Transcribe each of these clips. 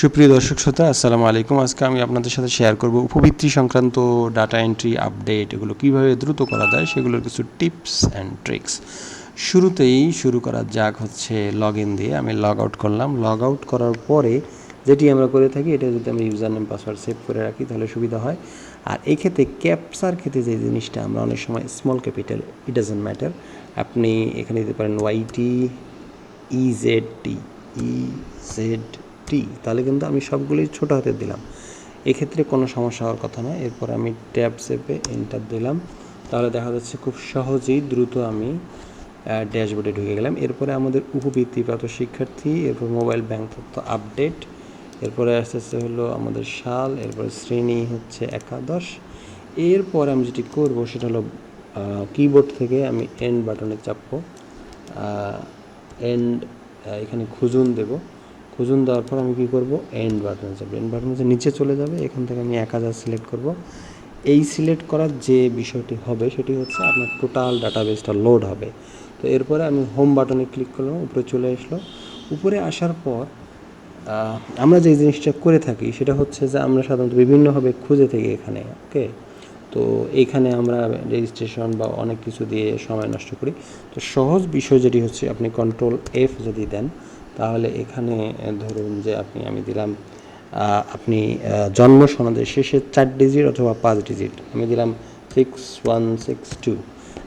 সুপ্রিয় দর্শক শ্রোতা, আসসালামু আলাইকুম। আজকে আমি আপনাদের সাথে শেয়ার করব উপবৃত্তি সংক্রান্ত ডাটা এন্ট্রি আপডেট এগুলো কীভাবে দ্রুত করা যায়, সেগুলোর কিছু টিপস অ্যান্ড ট্রিক্স শুরুতেই শুরু করা যাক হচ্ছে লগ ইন দিয়ে। আমি লগ আউট করলাম। লগ আউট করার পরে যেটি আমরা করে থাকি, এটা যদি আমি ইউজার নেম পাসওয়ার্ড সেভ করে রাখি, তাহলে সুবিধা হয়। আর এই ক্ষেত্রে ক্যাপসার ক্ষেত্রে যে জিনিসটা, আমরা অনেক সময় small capital it doesn't matter আপনি এখানে দিতে পারেন ওয়াইটি ইজেড টি ইজেড টি, তাহলে কিন্তু আমি সবগুলোই ছোটো হাতে দিলাম। এক্ষেত্রে কোনো সমস্যা হওয়ার কথা নয়। এরপর আমি ট্যাব সেপে এন্টার দিলাম। তাহলে দেখা যাচ্ছে খুব সহজেই দ্রুত আমি ড্যাশবোর্ডে ঢুকে গেলাম। এরপরে আমাদের উপবৃত্তিপ্রাপ্ত শিক্ষার্থী, এরপর মোবাইল ব্যাংক তথ্য আপডেট। এরপরে আস্তে আস্তে হলো আমাদের সাল, এরপরে শ্রেণি হচ্ছে একাদশ। এরপর আমি যেটি করব সেটা হলো কিবোর্ড থেকে আমি এন্ড বাটনে চাপবো। এন্ড এখানে খুঁজুন দেব। খুঁজুন দেওয়ার পর আমি কী করব? এন্ড বাটনে চাপবো এন্ড বাটনে যে নিচে চলে যাবে, এখান থেকে আমি এক হাজার সিলেক্ট করব। এই সিলেক্ট করার যে বিষয়টি হবে, সেটি হচ্ছে আপনার টোটাল ডাটাবেসটা লোড হবে। তো এরপরে আমি হোম বাটনে ক্লিক করলাম, উপরে চলে আসলো। উপরে আসার পর আমরা যে জিনিসটা করে থাকি, সেটা হচ্ছে যে আমরা সাধারণত বিভিন্নভাবে খুঁজে থাকি এখানে, ওকে? তো এইখানে আমরা রেজিস্ট্রেশন বা অনেক কিছু দিয়ে সময় নষ্ট করি। তো সহজ বিষয় যেটি হচ্ছে, আপনি কন্ট্রোল এফ যদি দেন তাহলে এখানে ধরুন যে আপনি, আমি দিলাম আপনি জন্ম সনদের শেষে চার ডিজিট অথবা পাঁচ ডিজিট আমি দিলাম সিক্স ওয়ান সিক্স টু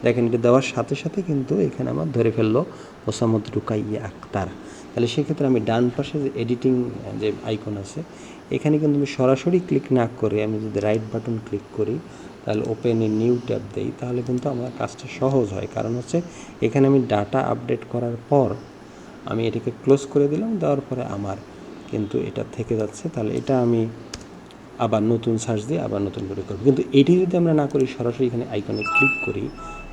দেখেন, এটা দেওয়ার সাথে সাথে কিন্তু এখানে আমার ধরে ফেলল ওসামত রুকাইয়া আক্তার। তাহলে সেক্ষেত্রে আমি ডান পাশে যে এডিটিং যে আইকন আছে, এখানে কিন্তু আমি সরাসরি ক্লিক না করে আমি যদি রাইট বাটন ক্লিক করি, তাহলে ওপেন এ নিউ ট্যাব দেই, তাহলে কিন্তু আমার কাজটা সহজ হয়। কারণ হচ্ছে, এখানে আমি ডাটা আপডেট করার পর আমি এটাকে ক্লোজ করে দিলাম, দেওয়ার পরে আমার কিন্তু এটা থেকে যাচ্ছে। তাহলে এটা আমি আবার নতুন সার্চ দিয়ে আবার নতুন করে করব। কিন্তু এটি যদি আমরা না করি, সরাসরি এখানে আইকনে ক্লিক করি,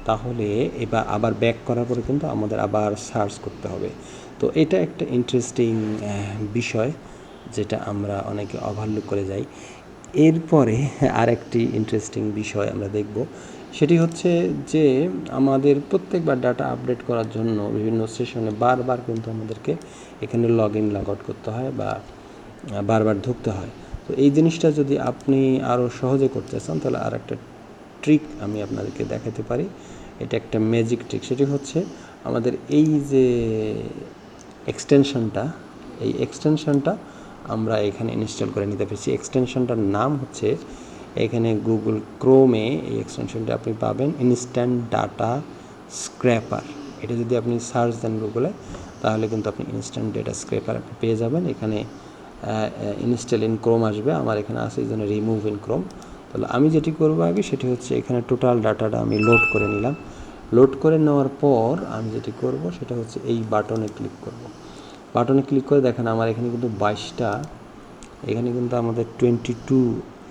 তাহলে এবার আবার ব্যাক করার পরে কিন্তু আমাদের আবার সার্চ করতে হবে। তো এটা একটা ইন্টারেস্টিং বিষয় যেটা আমরা অনেকে ওভারলুক করে যাই। এরপরে আরেকটি ইন্টারেস্টিং বিষয় আমরা দেখব। সেটি হচ্ছে যে আমাদের প্রত্যেকবার ডাটা আপডেট করার জন্য বিভিন্ন সেশনে বারবার কিন্তু আমাদেরকে এখানে লগ ইন লগ আউট করতে হয় বা বারবার ঢুকতে হয়। তো এই জিনিসটা যদি আপনি আরও সহজে করতে চান, তাহলে আর একটা ট্রিক আমি আপনাদেরকে দেখাতে পারি। এটা একটা ম্যাজিক ট্রিক সেটি হচ্ছে আমাদের এই যে এক্সটেনশনটা এই এক্সটেনশনটা আমরা এখানে ইনস্টল করে নিতে পেরেছি। এক্সটেনশনটার নাম হচ্ছে এখানে গুগল ক্রোমে এই এক্সটেনশনটা আপনি পাবেন ইনস্ট্যান্ট ডাটা স্ক্র্যাপার এটা যদি আপনি সার্চ দেন গুগলে তাহলে কিন্তু আপনি ইনস্ট্যান্ট ডেটা স্ক্র্যাপার আপনি পেয়ে যাবেন। এখানে ইনস্টল ইন ক্রোম আসবে। আমার এখানে আছে এই জন্য রিমুভ ইন ক্রোম তাহলে আমি যেটি করব আগে, সেটি হচ্ছে এখানে টোটাল ডাটাটা আমি লোড করে নিলাম। লোড করে নেওয়ার পর আমি যেটি করব, সেটা হচ্ছে এই বাটনে ক্লিক করব। বাটনে ক্লিক করে দেখেন, আমার এখানে কিন্তু বাইশটা, এখানে কিন্তু আমাদের টোয়েন্টি টু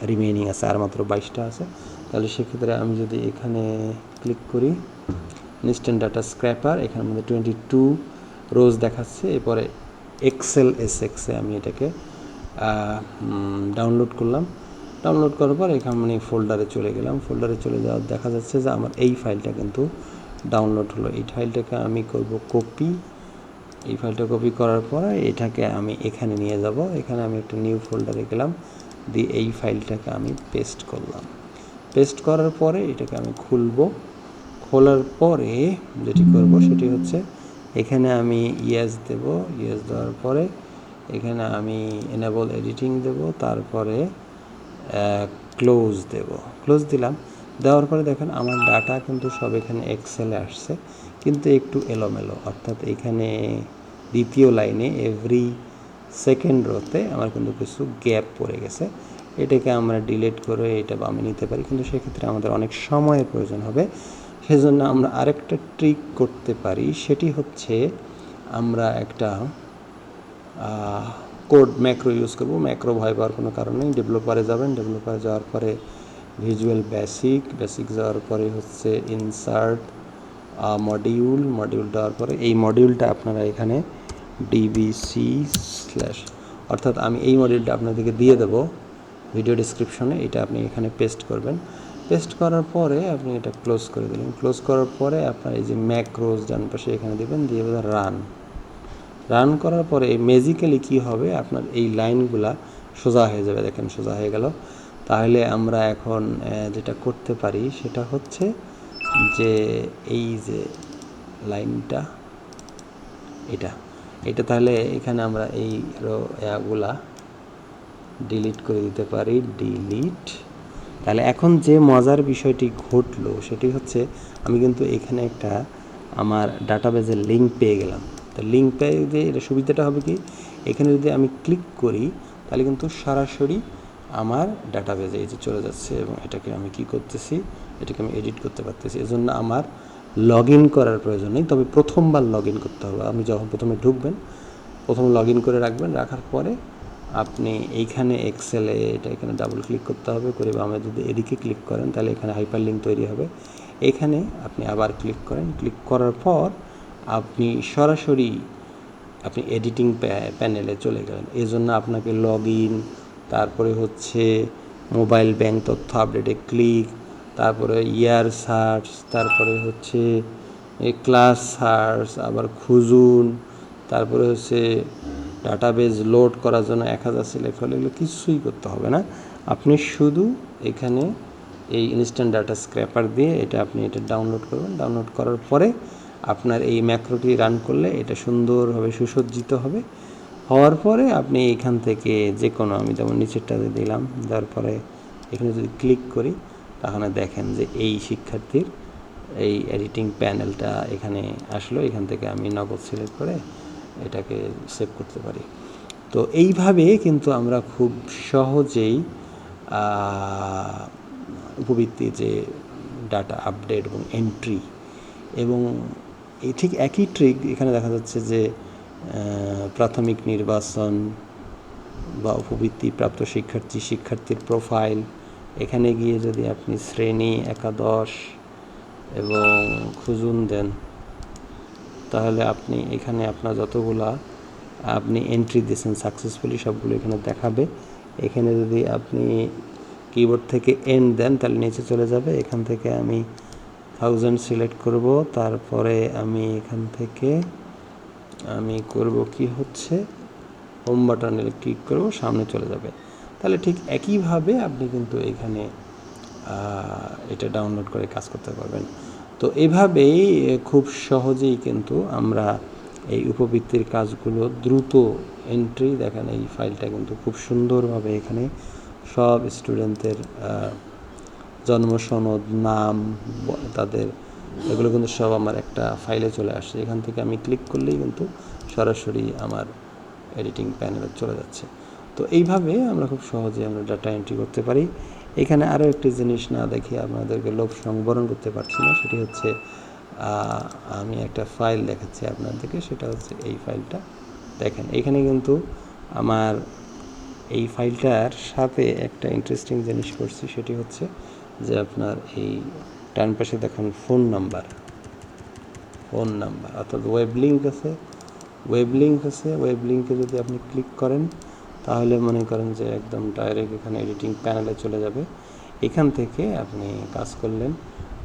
রিমেনিং আছে, আর মাত্র বাইশটা আছে। তাহলে সেক্ষেত্রে আমি যদি এখানে ক্লিক করি ইনস্ট্যান্ট ডাটা স্ক্র্যাপার এখানে আমাদের টোয়েন্টি টু রোজ দেখাচ্ছে। এরপরে এক্সেল এস এক্সে আমি এটাকে ডাউনলোড করলাম। ডাউনলোড করার পর এখানে ফোল্ডারে চলে গেলাম। ফোল্ডারে চলে যাওয়ার দেখা যাচ্ছে যে আমার এই ফাইলটা কিন্তু ডাউনলোড হলো। এই ফাইলটাকে আমি করব কপি এই ফাইলটা কপি করার পরে এটাকে আমি এখানে নিয়ে যাব। এখানে আমি একটা নিউ ফোল্ডারে গেলাম। দিয়ে এই ফাইলটাকে আমি পেস্ট করলাম। পেস্ট করার পরে এটাকে আমি খুলব। খোলার পরে যেটি করব সেটি হচ্ছে এখানে আমি ইয়েস দেব। ইয়েস দেওয়ার পরে এখানে আমি এনেবল এডিটিং দেব। তারপরে ক্লোজ দেব। ক্লোজ দিলাম। দেওয়ার পরে দেখেন আমার ডাটা কিন্তু সব এখানে এক্সেলে আসছে। কিন্তু একটু এলোমেলো। অর্থাৎ এখানে দ্বিতীয় লাইনে এভরি সেকেন্ড রোতে আমার কিন্তু কিছু গ্যাপ পড়ে গেছে। এটাকে আমরা ডিলিট করে এটা বামে নিতে পারি, কিন্তু সেক্ষেত্রে আমাদের অনেক সময়ের প্রয়োজন হবে। সেজন্য আমরা আরেকটা ট্রিক করতে পারি, সেটি হচ্ছে আমরা একটা কোড ম্যাক্রো ইউজ করব। ম্যাক্রো ভয় পাওয়ার কোনো কারণ নেই ডেভেলপারে যাবেন ডেভেলপারে যাওয়ার পরে ভিজুয়াল বেসিক বেসিক যাওয়ার পরে হচ্ছে ইনসার্ট মডিউল মডিউল দেওয়ার পরে এই মডিউলটা আপনারা এখানে ডিবিসি স্ল্যাশ অর্থাৎ আমি এই মডিউলটা আপনাদেরকে দিয়ে দেবো। ভিডিও ডিসক্রিপশনে এটা আপনি এখানে পেস্ট করবেন। পেস্ট করার পরে আপনি এটা ক্লোজ করে দিলেন। ক্লোজ করার পরে আপনার এই যে ম্যাক্রোজ ডান পাশে এখানে দেবেন, দিয়ে রান রান করার পরে ম্যাজিক্যালি কি হবে? আপনার এই লাইনগুলা সোজা হয়ে যাবে। দেখেন সোজা হয়ে গেল। তাহলে আমরা এখন যেটা করতে পারি সেটা হচ্ছে যে এই যে লাইনটা এটা। এটা তাহলে এখানে আমরা এই ইয়াগুলা ডিলিট করে দিতে পারি ডিলিট তাহলে এখন যে মজার বিষয়টি ঘটলো সেটি হচ্ছে আমি কিন্তু এখানে একটা আমার ডাটাবেজের লিঙ্ক পেয়ে গেলাম। তো লিঙ্ক পেয়ে যে এটা সুবিধাটা হবে কি? এখানে যদি আমি ক্লিক করি, তাহলে কিন্তু সরাসরি আমার ডাটাবেজে এই যে চলে যাচ্ছে এবং এটাকে আমি কি করতেছি? এটাকে আমি এডিট করতে পারতেছি। এজন্য আমার লগ ইন করার প্রয়োজন নেই, তবে প্রথমবার লগ ইন করতে হবে। আপনি যখন প্রথমে ঢুকবেন, প্রথম লগ ইন করে রাখবেন, রাখার পরে আপনি এইখানে এক্সেলে এটা এখানে ডাবল ক্লিক করতে হবে, করে বা আমরা যদি এদিকে ক্লিক করেন, তাহলে এখানে হাইপার লিঙ্ক তৈরি হবে। এখানে আপনি আবার ক্লিক করেন। ক্লিক করার পর আপনি সরাসরি আপনি এডিটিং প্যানেলে চলে গেলেন। এই জন্য আপনাকে লগ ইন তারপরে হচ্ছে মোবাইল ব্যাংক তথ্য আপডেটে ক্লিক তারপরে ইয়ার সার্চ তারপরে হচ্ছে ক্লাস সার্চ আবার খুঁজুন, তারপরে হচ্ছে ডাটাবেজ লোড করার জন্য এক হাজার সিলেক্ট হলে এগুলো কিছুই করতে হবে না। আপনি শুধু এখানে এই ইনস্ট্যান্ট ডাটা স্ক্র্যাপার দিয়ে এটা আপনি এটা ডাউনলোড করবেন। ডাউনলোড করার পরে আপনার এই ম্যাক্রোটি রান করলে এটা সুন্দরভাবে সুসজ্জিত হবে। হওয়ার পরে আপনি এখান থেকে যে কোনো আমি যেমন নিচেরটাতে দিলাম, দেওয়ার পরে এখানে যদি ক্লিক করি তাহলে দেখেন যে এই শিক্ষার্থীর এই এডিটিং প্যানেলটা এখানে আসলো, এখান থেকে আমি নগদ সিলেক্ট করে এটাকে সেভ করতে পারি। তো এইভাবে কিন্তু আমরা খুব সহজেই উপবৃত্তি যে ডাটা আপডেট এবং এন্ট্রি এবং এই ঠিক একই ট্রিক এখানে দেখা যাচ্ছে যে প্রাথমিক নির্বাচন বা উপবৃত্তি প্রাপ্ত শিক্ষার্থী, শিক্ষার্থীর প্রোফাইল এখানে গিয়ে যদি আপনি শ্রেণি, একাদশ এবং খুঁজুন দেন, তাহলে আপনি এখানে আপনার যতগুলা আপনি এন্ট্রি দিয়েছেন সাকসেসফুলি সবগুলো এখানে দেখাবে। এখানে যদি আপনি কিবোর্ড থেকে এন্ড দেন, তাহলে নিচে চলে যাবে। এখান থেকে আমি থাউজেন্ড সিলেক্ট করব। তারপরে আমি এখান থেকে আমি করব কি হচ্ছে? হোম বাটনে ক্লিক করব, সামনে চলে যাবে। তাহলে ঠিক একইভাবে আপনি কিন্তু এখানে এটা ডাউনলোড করে কাজ করতে পারবেন। তো এভাবেই খুব সহজেই কিন্তু আমরা এই উপবৃত্তির কাজগুলো দ্রুত এন্ট্রি দেখেন এই ফাইলটা কিন্তু খুব সুন্দরভাবে এখানে সব স্টুডেন্টদের জন্ম সনদ, নাম তাদের, এগুলো কিন্তু সব আমার একটা ফাইলে চলে আসছে। এখান থেকে আমি ক্লিক করলেই কিন্তু সরাসরি আমার এডিটিং প্যানেলে চলে যাচ্ছে। তো এইভাবে আমরা খুব সহজে আমরা ডাটা এন্ট্রি করতে পারি। এখানে আরও একটি জিনিস না দেখে আপনাদেরকে লোভ সংবরণ করতে পারছি না, সেটি হচ্ছে আমি একটা ফাইল দেখাচ্ছি আপনাদেরকে, সেটা হচ্ছে এই ফাইলটা দেখেন, এখানে কিন্তু আমার এই ফাইলটার সাথে একটা ইন্টারেস্টিং জিনিস করছি, সেটি হচ্ছে যে আপনার এই ডান পাশে দেখেন ফোন নাম্বার ফোন নাম্বার অর্থাৎ ওয়েব লিঙ্ক আছে। ওয়েব লিঙ্ক আছে ওয়েব লিঙ্কে যদি আপনি ক্লিক করেন তাহলে মনে করেন যে একদম ডাইরেক্ট এখানে এডিটিং প্যানেলে চলে যাবে। এখান থেকে আপনি কাজ করলেন।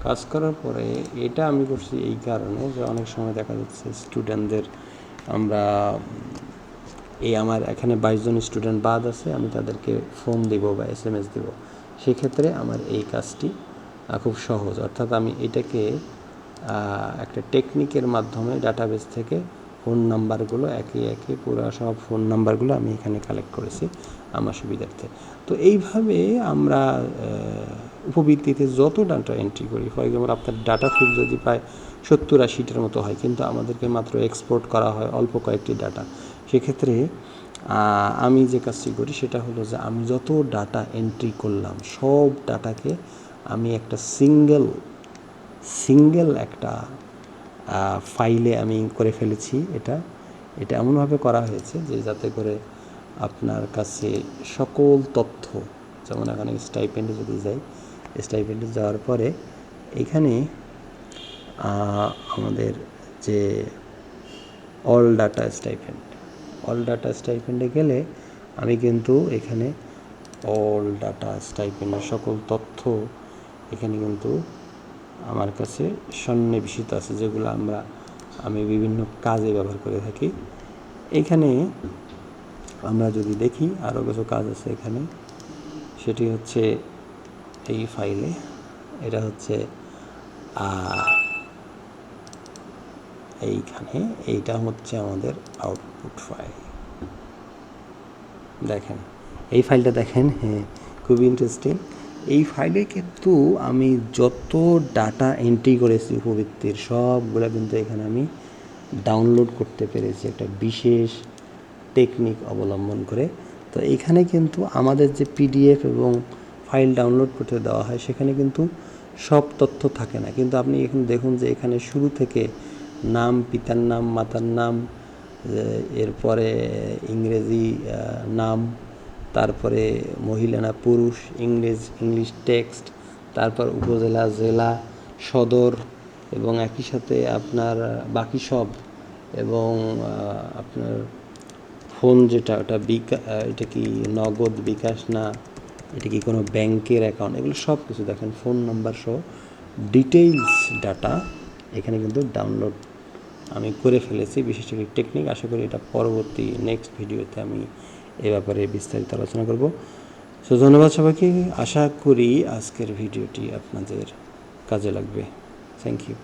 কাজ করার পরে এটা আমি করছি এই কারণে যে অনেক সময় দেখা যাচ্ছে স্টুডেন্টদের আমরা, এই আমার এখানে বাইশ জন স্টুডেন্ট বাদ আছে, আমি তাদেরকে ফোন দিব বা এস এম এস দেবো। সেক্ষেত্রে আমার এই কাজটি খুব সহজ। অর্থাৎ আমি এটাকে একটা টেকনিকের মাধ্যমে ডাটাবেস থেকে ফোন নাম্বারগুলো একে একে পুরো সব ফোন নাম্বারগুলো আমি এখানে কালেক্ট করেছি আমার সুবিধার্থে। তো এইভাবে আমরা উপবৃত্তিতে যত ডাটা এন্ট্রি করি ফর এক্সাম্পল আপনার ডাটা ফিল যদি প্রায় সত্তর আশিটার মতো হয়, কিন্তু আমাদেরকে মাত্র এক্সপোর্ট করা হয় অল্প কয়েকটি ডাটা সেক্ষেত্রে আমি যে কাজটি করি সেটা হলো যে আমি যত ডাটা এন্ট্রি করলাম, সব ডাটাকে আমি একটা সিঙ্গেল সিঙ্গেল একটা ফাইলে আমি করে ফেলেছি এটা। এটা এমনভাবে করা হয়েছে যে যাতে করে আপনার কাছে সকল তথ্য, যেমন এখানে স্টাইপেন্ডে যদি যাই স্টাইপেন্ডে যাওয়ার পরে এখানে আমাদের যে all data stipend all data স্টাইপেন্ডে গেলে আমি কিন্তু এখানে অল ডাটা স্টাইপেন্ডের সকল তথ্য এখানে কিন্তু আমার কাছে সন্নিবেশিত আছে, যেগুলো আমরা, আমি বিভিন্ন কাজে ব্যবহার করে থাকি। এখানে আমরা যদি দেখি, আরও কিছু কাজ আছে এখানে। সেটি হচ্ছে এই ফাইলে, এটা হচ্ছে এইখানে, এইটা হচ্ছে আমাদের আউটপুট ফাইল দেখেন, এই ফাইলটা দেখেন হ্যাঁ খুবই ইন্টারেস্টিং এই ফাইলে কিন্তু আমি যত ডাটা এন্ট্রি করেছি উপবৃত্তির সবগুলো কিন্তু এখানে আমি ডাউনলোড করতে পেরেছি একটা বিশেষ টেকনিক অবলম্বন করে। তো এখানে কিন্তু আমাদের যে পিডিএফ এবং ফাইল ডাউনলোড করতে দেওয়া হয়, সেখানে কিন্তু সব তথ্য থাকে না। কিন্তু আপনি এখানে দেখুন যে এখানে শুরু থেকে নাম, পিতার নাম, মাতার নাম এরপরে ইংরেজি নাম তারপরে মহিলা না পুরুষ, ইংরেজ, ইংলিশ টেক্সট, তারপর উপজেলা, জেলা, সদর এবং একই সাথে আপনার, বাকি সব এবং আপনার ফোন যেটা, ওটা বিকা এটা কি নগদ বিকাশ না, এটা কি কোনো ব্যাংকের অ্যাকাউন্ট এগুলো সব কিছু দেখেন, ফোন নাম্বার সহ ডিটেইলস ডাটা এখানে কিন্তু ডাউনলোড আমি করে ফেলেছি। বিশেষ একটি টেকনিক আশা করি এটা পরবর্তী নেক্সট ভিডিওতে আমি এ ব্যাপারে বিস্তারিত আলোচনা করব। সো ধন্যবাদ সবাইকে। আশা করি আজকের ভিডিওটি আপনাদের কাজে লাগবে। Thank you